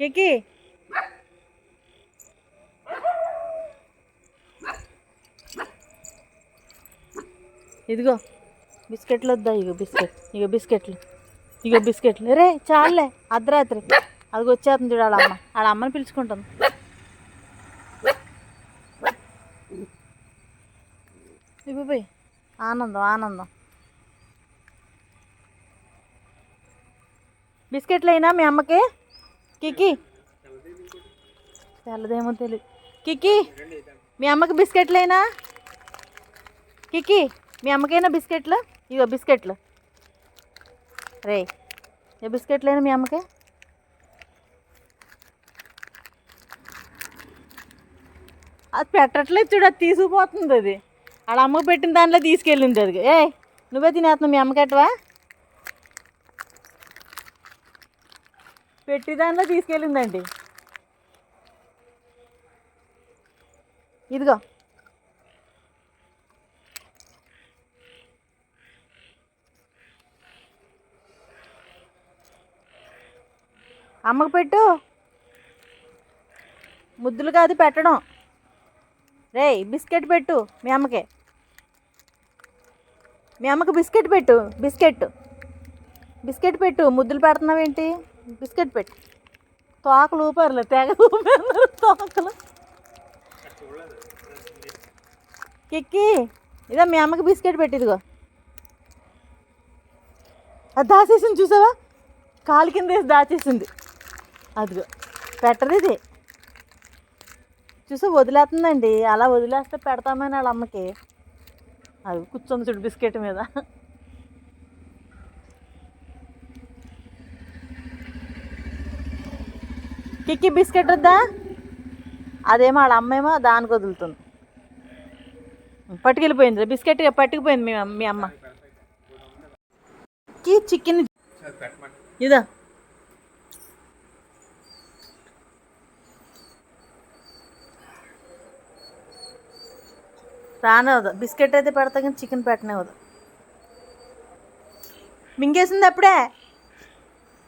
కికి. ఇదిగో బిస్కెట్లు వద్దా? ఇగో బిస్కెట్ ఇగో బిస్కెట్లు ఇగో బిస్కెట్లు. రే చాలే అర్ధరాత్రి. అది వచ్చేస్తుంది చూడు వాళ్ళ అమ్మ. వాళ్ళ అమ్మని పిలుచుకుంటుంది. ఇవి పోయి. ఆనందం ఆనందం. బిస్కెట్లు అయినా మీ అమ్మకి? కికి. తెల్లదేమో తెలియదు కికి మీ అమ్మకి బిస్కెట్లు కికి మీ అమ్మకైనా బిస్కెట్లు? ఇగో బిస్కెట్లు. రే ఏ బిస్కెట్లు అయినా మీ అమ్మకి? అది పెట్టట్లేదు చూడు అది తీసుకుపోతుంది అది వాళ్ళ అమ్మకు పెట్టిన దాంట్లో తీసుకెళ్ళింది అది ఏ నువ్వే తినేస్తున్నావు మీ అమ్మకెట్టవా పెట్టి దానిలో తీసుకెళ్ళిందండి. ఇదిగో. అమ్మకు పెట్టు. ముద్దులు కాదు పెట్టడం. రేయ్ బిస్కెట్ పెట్టు మీ అమ్మకి. మీ అమ్మకు బిస్కెట్ పెట్టు బిస్కెట్. బిస్కెట్ పెట్టు ముద్దులు పెడుతున్నావేంటి? బిస్కెట్ పెట్టి. తోకలు ఊపారులే తెగ ఊపారు తోకలు. కిక్కి ఇదో మీ అమ్మకి బిస్కెట్ పెట్టిదిగో అది దాచేసింది చూసావా? కాలు కింద వేసి దాచేసింది. అదిగో పెట్టదు ఇది. చూసా వదిలేస్తుందండి. అలా వదిలేస్తే పెడతామని వాళ్ళ అమ్మకి. అది కూర్చొని చూడు బిస్కెట్ మీద. కిక్కి బిస్కెట్ వద్దా? అదేమో వాళ్ళ అమ్మేమో దానికి వదులుతుంది. పట్టుకెళ్ళిపోయింది బిస్కెట్ పట్టుకుపోయింది మీ మీ అమ్మ. కి చికెన్? ఇదా. రానవదు బిస్కెట్ అయితే పెడతా కానీ చికెన్ పెట్టనివ్వదు మింగేసింది అప్పుడే?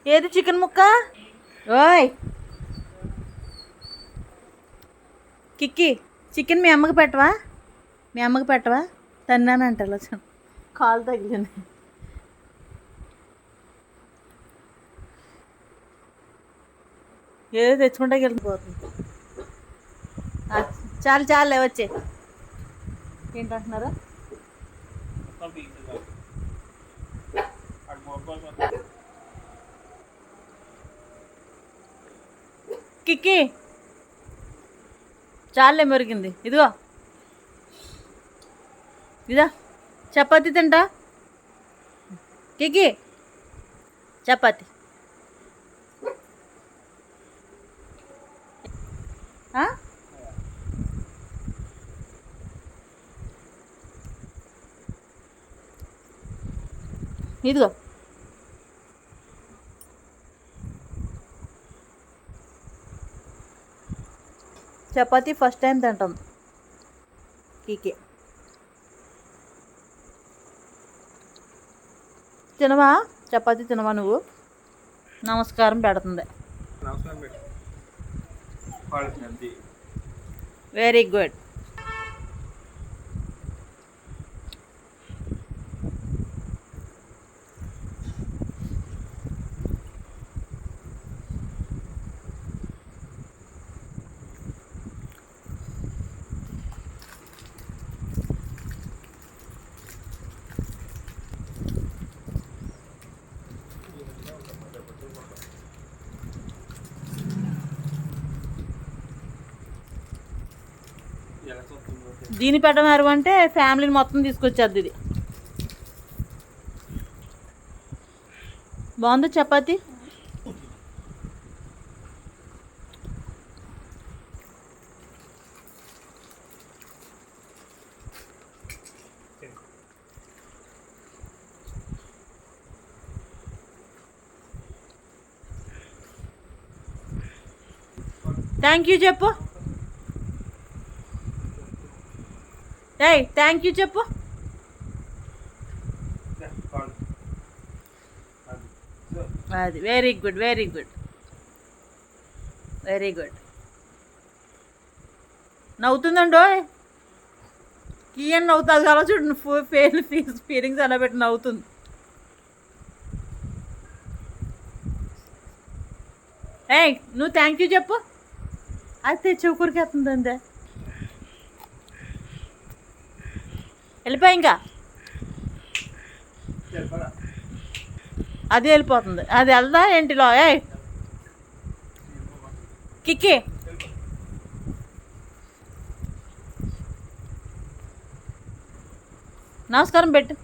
ఏది చికెన్ ముక్క? ఓయ్. కిక్కి చికెన్ మీ అమ్మకి పెట్టవా? మీ అమ్మకి పెట్టవా? తన్నానంట లక్షణం కాలు తగిలింది. ఏదో తెచ్చుకుంటే వెళ్ళిపోతుంది చాలు చాలు వచ్చే. ఏంటంటున్నారా? కిక్కి చాలే మెరిగింది. ఇదిగో. ఇదా. చపాతీ తింటా? కికి. చపాతి. ఆ? ఇదిగో. చపాతీ ఫస్ట్ టైం తింటాం. కీకే. తినవా? చపాతీ తినవా నువ్వు? నమస్కారం పెడుతుంది. వెరీ గుడ్ దీని పెట్టనారు అంటే ఫ్యామిలీని మొత్తం తీసుకొచ్చేద్ది ఇది. బాగుందా చపాతి? థ్యాంక్ యూ చెప్పు. ఏయ్ థ్యాంక్ యూ చెప్పు. అది very good very good very good నవ్వుతుందండో కీ నవ్వుతుంది కదా చూడండి ఫేల్ ఫీస్ ఫీలింగ్స్ అలా పెట్టి నవ్వుతుంది. ఏయ్ నువ్వు థ్యాంక్ యూ చెప్పు. అది తెచ్చి వస్తుందండి వెళ్ళిపోయి ఇంకా? అది వెళ్ళిపోతుంది. అది వెళ్దా ఏంటిలో ఏ కిక్కి. నమస్కారం పెట్టు.